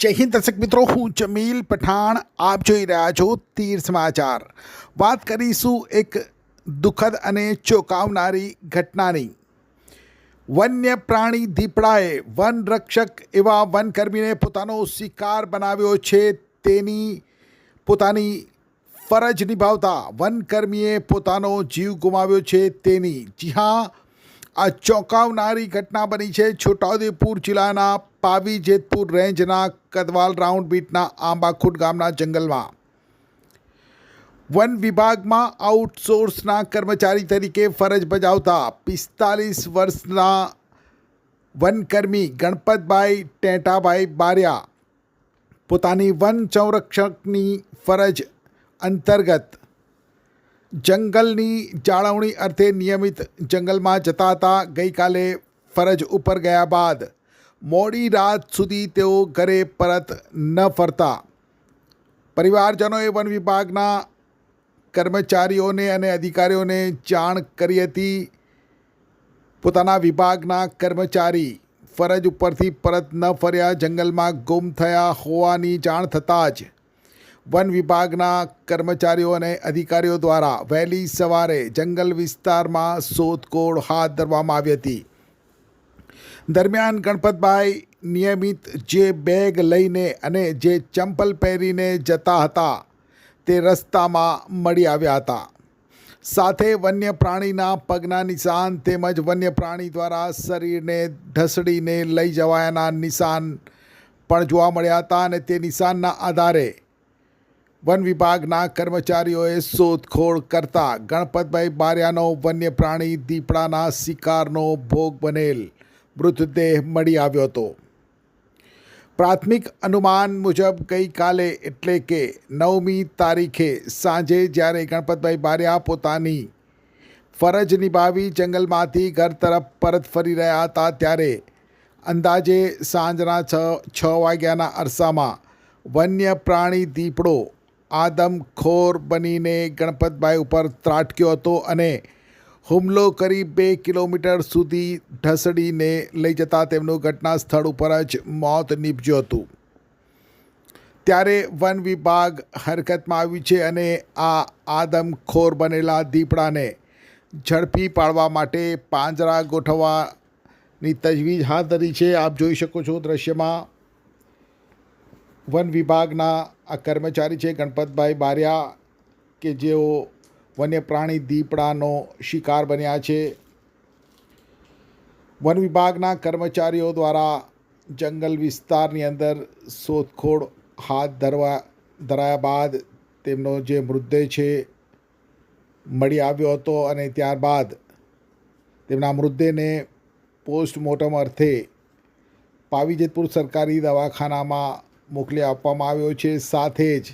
જય હિન્દ દર્શક મિત્રો, હું જમીલ પઠાણ, આપ જોઈ રહ્યા છો તીર સમાચાર. વાત કરીશું એક દુઃખદ અને ચોંકાવનારી ઘટનાની. વન્ય પ્રાણી દીપડાએ વન રક્ષક એવા વનકર્મીને પોતાનો શિકાર બનાવ્યો છે. તેની પોતાની ફરજ નિભાવતા વનકર્મીએ પોતાનો જીવ ગુમાવ્યો છે. તેની જી હા, આ ચોંકાવનારી ઘટના બની છે છોટાઉદેપુર જિલ્લાના પાવી જેતપુર રેન્જના કદવાલ રાઉન્ડ બીટના આંબાખુટ ગામના જંગલમાં વન વિભાગમાં આઉટસોર્સના કર્મચારી તરીકે ફરજ બજાવતા પિસ્તાલીસ વર્ષના વનકર્મી ગણપતભાઈ ટેટાભાઈ બારિયા પોતાની વન સંરક્ષકની ફરજ અંતર્ગત જંગલની જાળવણી અર્થે નિયમિત જંગલમાં જતા હતા ગઈકાલે ફરજ ઉપર ગયા બાદ મોડી રાત સુધી તેઓ ઘરે પરત ન ફરતા. પરિવારજનોએ વન વિભાગના કર્મચારીઓને અને અધિકારીઓને જાણ કરી હતી. પોતાના વિભાગના કર્મચારી ફરજ ઉપરથી પરત ન ફર્યા, જંગલમાં ગુમ થયા હોવાની જાણ થતાં જ વન વિભાગના કર્મચારીઓ અને અધિકારીઓ દ્વારા વહેલી સવારે જંગલ વિસ્તારમાં શોધખોળ હાથ ધરવામાં આવી હતી. દરમિયાન ગણપતભાઈ નિયમિત જે બેગ લઈને અને જે ચંપલ પહેરીને જતા હતા, તે રસ્તામાં મળી આવ્યા હતા. સાથે વન્ય પ્રાણીના પગના નિશાન તેમજ વન્ય પ્રાણી દ્વારા શરીરને ઢસડીને લઈ જવાયાના નિશાન પણ જોવા મળ્યા હતા અને તે નિશાનના આધારે વન વિભાગના કર્મચારીઓએ શોધખોળ કરતા ગણપતભાઈ બારિયાનો વન્ય પ્રાણી દીપડાના શિકારનો ભોગ બનેલ. મૃતદેહ મળી આવ્યો હતો. પ્રાથમિક અનુમાન મુજબ ગઈકાલે એટલે કે નવમી તારીખે સાંજે જ્યારે ગણપતભાઈ બારિયા પોતાની ફરજ નિભાવી જંગલમાંથી ઘર તરફ પરત ફરી રહ્યા હતા ત્યારે અંદાજે સાંજના છ છ વાગ્યાના અરસામાં વન્ય પ્રાણી દીપડો આદમખોર બનીને ગણપતભાઈ ઉપર ત્રાટક્યો હતો અને હુમલો કરી બે કિલોમીટર સુધી ઢસડીને લઈ જતા તેમનું ઘટના સ્થળ ઉપર જ મોત નીપજ્યું હતું. ત્યારે વન વિભાગ હરકતમાં આવ્યું છે અને આ આદમખોર બનેલા દીપડાને ઝડપી પાડવા માટે પાંજરા ગોઠવવાની તજવીજ હાથ ધરી છે. આપ જોઈ શકો છો દ્રશ્યમાં વન વિભાગના આ કર્મચારી છે ગણપતભાઈ બારિયા કે જેઓ વન્ય પ્રાણી દીપડાનો શિકાર બન્યા છે. વન વિભાગના કર્મચારીઓ દ્વારા જંગલ વિસ્તારની અંદર શોધખોળ હાથ ધરવા, ધરાયા બાદ તેમનો જે મૃતદેહ છે મળી આવ્યો હતો અને ત્યારબાદ તેમના મૃતદેહને પોસ્ટમોર્ટમ અર્થે પાવીજેતપુર સરકારી દવાખાનામાં મોકલી આપવામાં આવ્યો છે. સાથે જ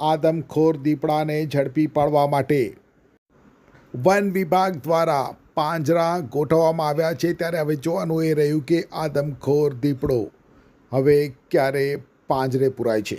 આદમખોર દીપડાને ઝડપી પાડવા માટે. વન વિભાગ દ્વારા પાંજરા ગોઠવવામાં આવ્યા છે ત્યારે હવે જોવાનું એ રહ્યું કે આદમખોર દીપડો હવે ક્યારે પાંજરે પુરાય છે.